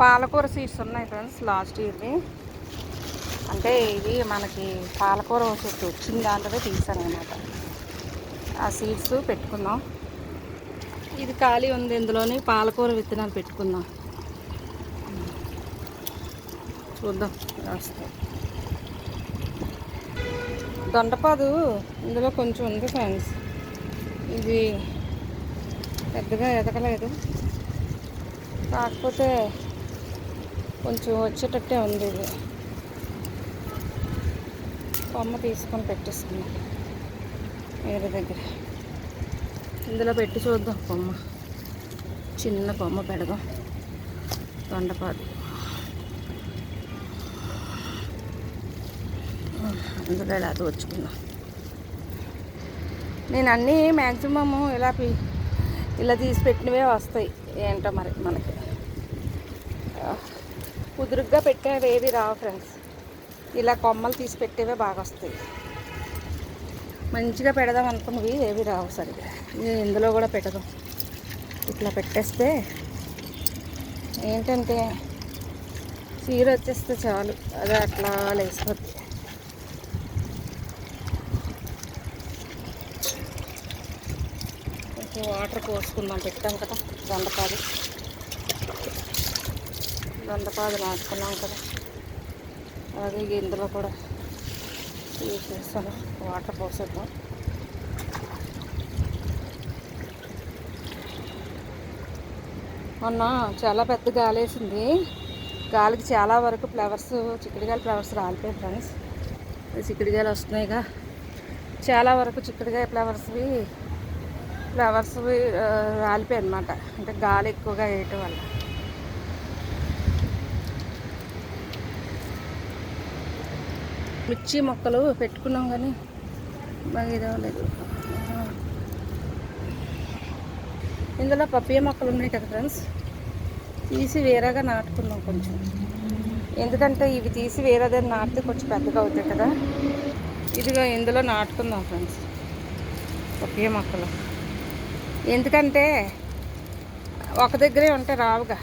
పాలకూర సీడ్స్ ఉన్నాయి friends last ఇయర్వి. అంటే ఇది మనకి పాలకూర చెట్టు వచ్చిన దాంట్లో తీసాను అనమాట ఆ సీడ్స్ పెట్టుకుందాం. ఇది ఖాళీ ఉంది ఇందులోని పాలకూర విత్తనాలు పెట్టుకుందాం. చూద్దాం ఎలా దొండపాదు ఇందులో కొంచెం ఉంది ఫ్రెండ్స్. ఇది పెద్దగా ఎదగలేదు. కాకపోతే కొంచెం వచ్చేటట్టే ఉంది ఇది. కొమ్మ తీసుకొని పెట్టేసుకున్నాం వేరే దగ్గర. ఇందులో పెట్టి చూద్దాం కొమ్మ. చిన్న కొమ్మ పెడదాం. దొండపాదు అందులో ఇలా దోచుకున్నాం నేను అన్నీ మ్యాక్సిమము ఇలా ఇలా తీసి పెట్టినవే వస్తాయి. ఏంటో మరి మనకి. కుదురుగ్గా పెట్టేవి ఏవి రావు ఫ్రెండ్స్ ఇలా కొమ్మలు తీసి పెట్టేవే బాగా వస్తాయి. మంచిగా పెడదాం అనుకున్నవి ఏవి రావు సరిగా నేను ఇందులో కూడా పెట్టదాం ఇట్లా పెట్టేస్తే ఏంటంటే చీర వచ్చేస్తే చాలు. అది అట్లా లేసిపోద్ది కొంచెం వాటర్ పోసుకుందాం. పెట్టాం కదా దొండకాయలు దొండపాదు నాటుకున్నాం కదా. అలాగే ఇందులో కూడా యూజ్ చేస్తాను వాటర్ పోసేద్దాం. మొన్న చాలా పెద్ద గాలి వేసింది. గాలికి చాలా వరకు ఫ్లవర్స్ చిక్కుడుకాయల ఫ్లవర్స్ రాలిపోయాయి ఫ్రెండ్స్. చిక్కుడుకాయలు వస్తున్నాయిగా చాలా వరకు చిక్కుడుకాయ ఫ్లవర్స్వి ఫ్లవర్స్వి రాలిపోయాయి అనమాట అంటే గాలి ఎక్కువగా వేయటం వల్ల. మిర్చి మొక్కలు పెట్టుకున్నాం కానీ బాగా ఇదవలేదు ఇందులో పప్పియ మొక్కలు ఉన్నాయి కదా ఫ్రెండ్స్? తీసి వేరేగా నాటుకుందాం కొంచెం. ఎందుకంటే ఇవి తీసి వేరే దగ్గర నాటితే కొంచెం పెద్దగా అవుతాయి కదా. ఇదిగో ఇందులో నాటుకుందాం ఫ్రెండ్స్. పప్పియ మొక్కలు. ఎందుకంటే ఒక దగ్గరే ఉంటే రావుగా.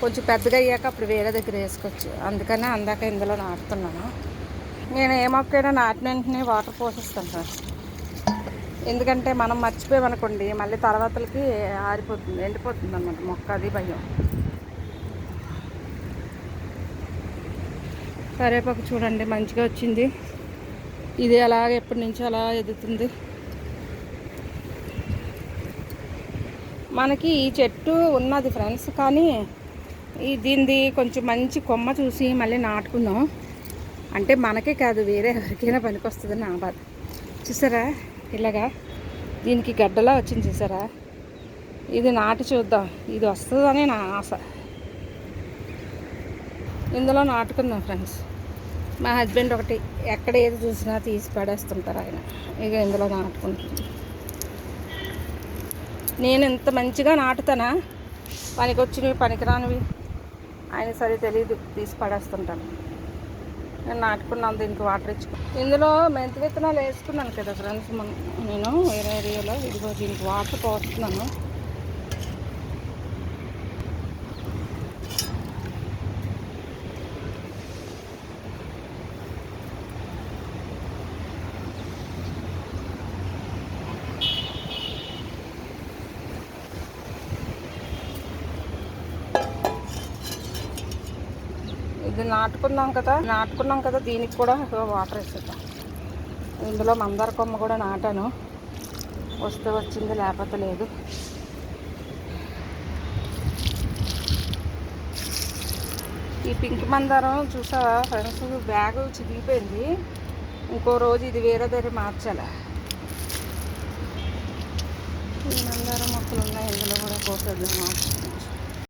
కొంచెం పెద్దగా అయ్యాక అప్పుడు వేరే దగ్గర వేసుకోవచ్చు. అందుకనే అందాక ఇందులో నాటుతున్నాను. నేను ఏ మొక్కైనా నాటిన వెంటనే వాటర్ పోసేస్తాను సార్. ఎందుకంటే మనం మర్చిపోయామనుకోండి మళ్ళీ తర్వాతలకి ఆరిపోతుంది ఎండిపోతుంది అనమాట మొక్క అది భయం. కరేపాకు చూడండి మంచిగా వచ్చింది. ఇది అలాగే ఎప్పటి నుంచో అలా ఎదుగుతుంది. మనకి ఈ చెట్టు ఉన్నది ఫ్రెండ్స్ కానీ ఈ దీనిది కొంచెం మంచి కొమ్మ చూసి మళ్ళీ నాటుకుందాం. అంటే మనకే కాదు వేరే ఎవరికైనా పనికొస్తుంది నా బాధ. చూసారా? ఇలాగా దీనికి గడ్డలా వచ్చింది చూసారా? ఇది నాటి చూద్దాం. ఇది వస్తుందని నా ఆశ. ఇందులో నాటుకుందాం ఫ్రెండ్స్. మా హస్బెండ్ ఒకటి ఎక్కడ ఏది చూసినా తీసి పడేస్తుంటారు ఆయన. ఇక ఇందులో నాటుకుంటుంది. నేను ఇంత మంచిగా నాటుతానా? పనికి వచ్చినవి పనికిరానివి? ఆయన సరే తెలియదు తీసి పడేస్తుంటాను. నేను నాటుకున్నాను దీనికి వాటర్ ఇచ్చుకో ఇందులో మెంతి విత్తనాలు వేసుకున్నాను కదా ఫ్రెండ్స్ నేను వేరే ఏరియాలో ఇదిగో దీనికి వాటర్ పోస్తున్నాను. ఇది నాటుకున్నాం కదా. నాటుకున్నాం కదా దీనికి కూడా వాటర్ వేసేద్దాం. ఇందులో మందార కొమ్మ కూడా నాటాను. వస్తే వచ్చింది లేకపోతే లేదు. ఈ పింక్ మందారం చూసావా ఫ్రెండ్స్? బ్యాగ్ చిరిగిపోయింది ఇంకో రోజు ఇది వేరే దగ్గర మార్చాలి? ఈ మందారం మొక్కలు ఉన్నాయి ఇందులో కూడా కోసేద్దాం మార్చుకుందాం